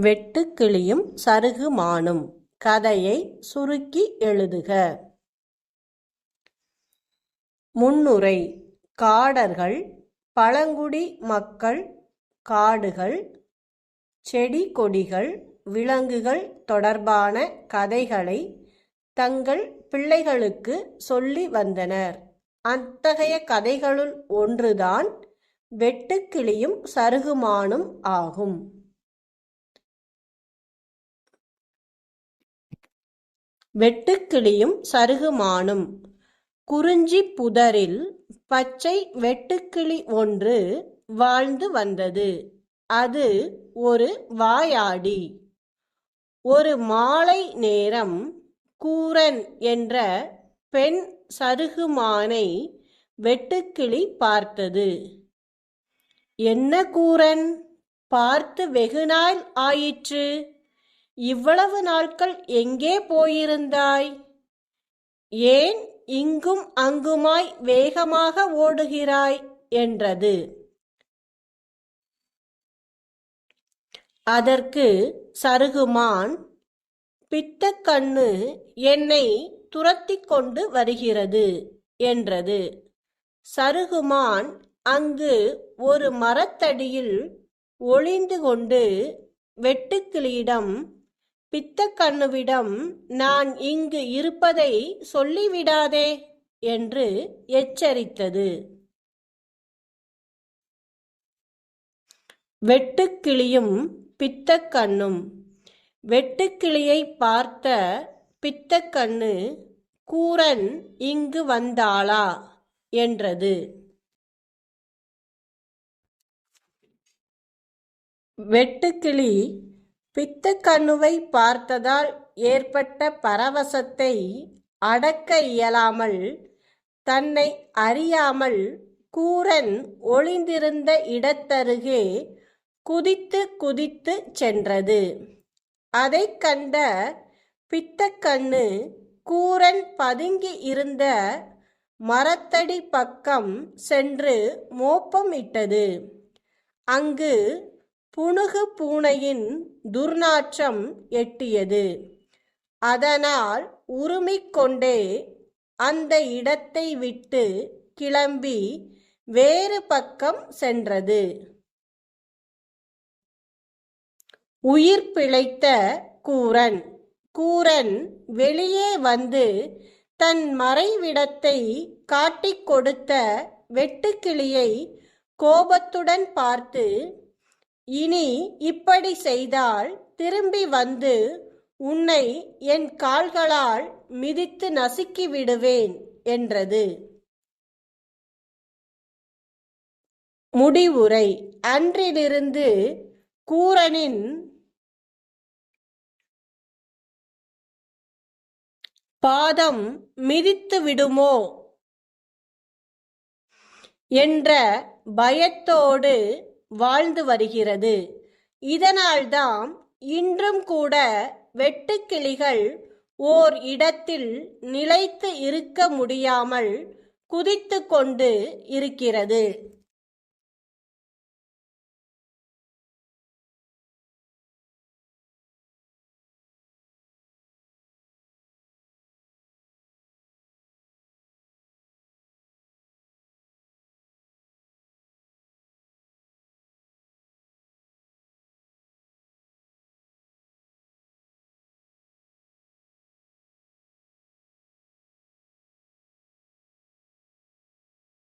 வெட்டுக்கிளியும் சருகுமானும். கதையை சுருக்கி எழுதுக. முன்னுரை. காடர்கள் பழங்குடி மக்கள் காடுகள் செடி கொடிகள் விலங்குகள் தொடர்பான கதைகளை தங்கள் பிள்ளைகளுக்கு சொல்லி வந்தனர். அத்தகைய கதைகளுள் ஒன்றுதான் வெட்டுக்கிளியும் சருகுமானும் ஆகும். வெட்டுக்கிளியும் சருகுமானும். குறிஞ்சி புதரில் பச்சை வெட்டுக்கிளி ஒன்று வாழ்ந்து வந்தது. அது ஒரு வாயாடி. ஒரு மாலை நேரம் கூரன் என்ற பெண் சருகுமானை வெட்டுக்கிளி பார்த்தது. என்ன கூரன்? பார்த்து வெகுநாள் ஆயிற்று. இவ்வளவு நாட்கள் எங்கே போயிருந்தாய்? ஏன் இங்கும் அங்குமாய் வேகமாக ஓடுகிறாய்? என்றது. அதற்கு சருகுமான் பித்தக்கண்ணு என்னை துரத்தி கொண்டு வருகிறது என்றது. சருகுமான் அங்கு ஒரு மரத்தடியில் ஒளிந்து கொண்டு வெட்டுக்கிளியிடம் பித்தக்கண்ணுவிடம் நான் இங்கு இருப்பதை சொல்லிவிடாதே என்று எச்சரித்தது. வெட்டுக்கிளியும் பித்தக்கண்ணும். வெட்டுக்கிளியை பார்த்த பித்தக்கண்ணு கூரன் இங்கு வந்தாளா? என்றது. வெட்டுக்கிளி பித்தக்கண்ணுவை பார்த்ததால் ஏற்பட்ட பரவசத்தை அடக்க இயலாமல் தன்னை அறியாமல் கூரன் ஒளிந்திருந்த இடத்தருகே குதித்து குதித்து சென்றது. அதை கண்ட பித்தக்கண்ணு கூரன் பதுங்கி இருந்த மரத்தடி பக்கம் சென்று மோப்பமிட்டது. அங்கு புனுகு பூனையின் துர்நாற்றம் எட்டியது. அதனால் உருமிக்கொண்டே அந்த இடத்தை விட்டு கிளம்பி வேறு பக்கம் சென்றது. உயிர் பிழைத்த கூரன். கூரன் வெளியே வந்து தன் மறைவிடத்தை காட்டிக் கொடுத்த வெட்டுக்கிளியை கோபத்துடன் பார்த்து இனி இப்படி செய்தால் திரும்பி வந்து உன்னை என் கால்களால் மிதித்து நசுக்கி விடுவேன் என்றது. முடிவுரை. அன்றிலிருந்து கூரனின் பாதம் மிதித்து விடுமோ என்ற பயத்தோடு வாழ்ந்து வருகிறது. இதனால்தான் இன்றும் கூட வெட்டுக்கிளிகள் ஓர் இடத்தில் நிலைத்து இருக்க முடியாமல் குதித்து கொண்டு இருக்கிறது.